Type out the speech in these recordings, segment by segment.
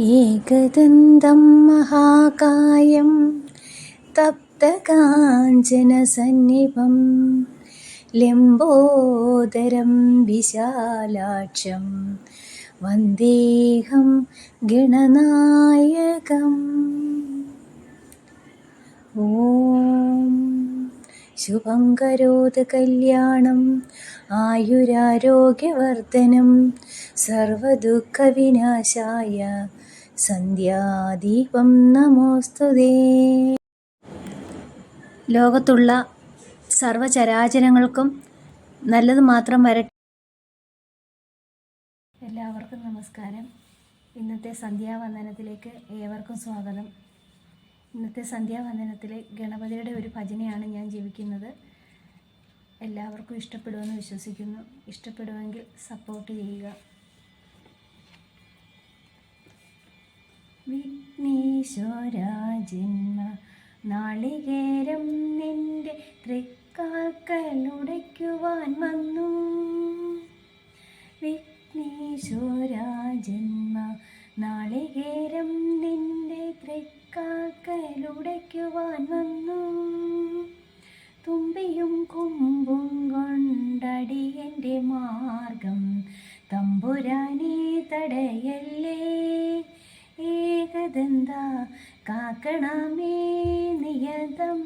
ഏകദന്തം മഹാകായം തപ്തകാഞ്ചനസന്നിഭം ലംബോദരം വിശാലാക്ഷം വന്ദേഹം ഗണനായകം. ഓം ശുഭം കരോത് കല്യാണം ആയുരാരോഗ്യവർദ്ധനം സർവദുഃഖവിനാശായ സന്ധ്യാദീപം നമോസ്തുതേ. ലോകത്തുള്ള സർവചരാചരങ്ങൾക്കും നല്ലത് മാത്രം വരട്ടെ എല്ലാവർക്കും നമസ്കാരം. ഇന്നത്തെ സന്ധ്യാവന്ദനത്തിലേക്ക് ഏവർക്കും സ്വാഗതം. ഇന്നത്തെ സന്ധ്യാവന്ദനത്തിൽ ഗണപതിയുടെ ഒരു ഭജനയാണ് ഞാൻ ജീവിക്കുന്നത്. എല്ലാവർക്കും ഇഷ്ടപ്പെടുമെന്ന് വിശ്വസിക്കുന്നു. ഇഷ്ടപ്പെടുമെങ്കിൽ സപ്പോർട്ട് ചെയ്യുക. വിഘ്നേശ്വര നാളികേരം നിന്റെ തൃക്കാൽക്കലുടയ്ക്കുവാൻ വന്നു. വിഘ്നേശ്വര തൃക്കാൽക്കലുടയ്ക്കുവാൻ വന്നു. തുമ്പിയും കൊമ്പും കൊണ്ടടി എന്റെ മാർഗം. തമ്പുരാനെ തടയല്ലേ? ഏകദന്ത കാക്കണമേ നിയതം.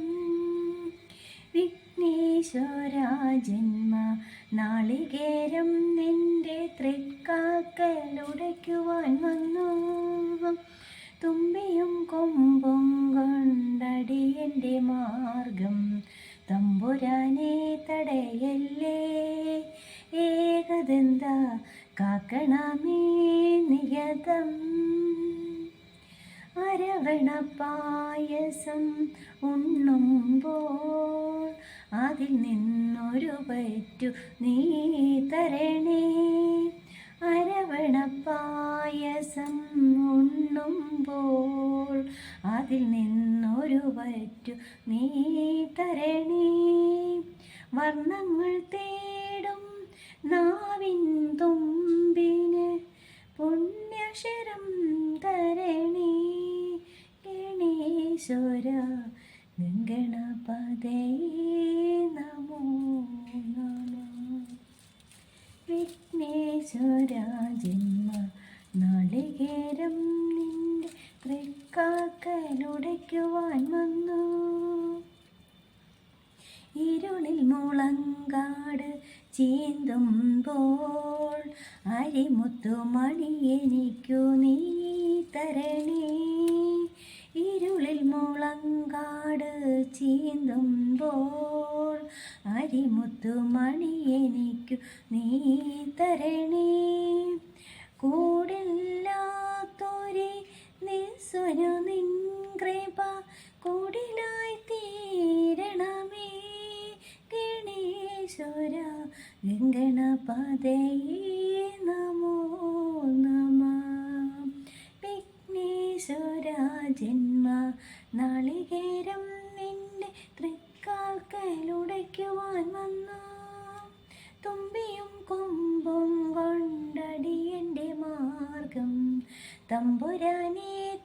വിഘ്നേശ്വരാജന്മ നാളികേരം നിന്റെ തൃക്കാക്കലുടയ്ക്കുവാൻ വന്നു. തുമ്പിയും കൊമ്പും കൊണ്ടടിയന്റെ മാർഗം തമ്പുരാനെ തടയല്ലേ? ഏകദന്ത കാക്കണമേ നിയതം? അരവണ പായസം ഉണ്ണുമ്പോൾ അതിൽ നിന്നൊരു പറ്റു നീ തരണേ. അരവണ പായസം ഉണ്ണുമ്പോൾ അതിൽ നിന്നൊരു പറ്റു നീ തരണേ. വർണങ്ങൾ തേടും നാവിൻ തുമ്പിന് പുണ്യക്ഷരം തരണേ. ഗണേശ്വര ഗണപതേ നമോ നമ. വിഘ്നേശ്വര ജന്മ തൃക്കാക്കലുടയ്ക്കുവാൻ വന്നു. ഇരുളിൽ മുളങ്കാട് ചീന്തുമ്പോൾ അരിമുത്തുമണി എനിക്കു നീ തരണേ. ഇരുളിൽ മുളങ്കാട് ചീന്തുമ്പോൾ അരിമുത്തുമണി എനിക്കു നീ തരണേ. കൂടില്ലാത്തൊരു നിസ്വനു നിൻ ഗണപതയേ നമോ നമ. വിഘ്നേശ്വര ജന്മ നാളികേരം നിന്റെ തൃക്കാൽക്കലുടയ്ക്കുവാൻ വന്നു. തുമ്പിയും കൊമ്പും കൊണ്ടടിയന്റെ മാർഗം. തമ്പുരാനെ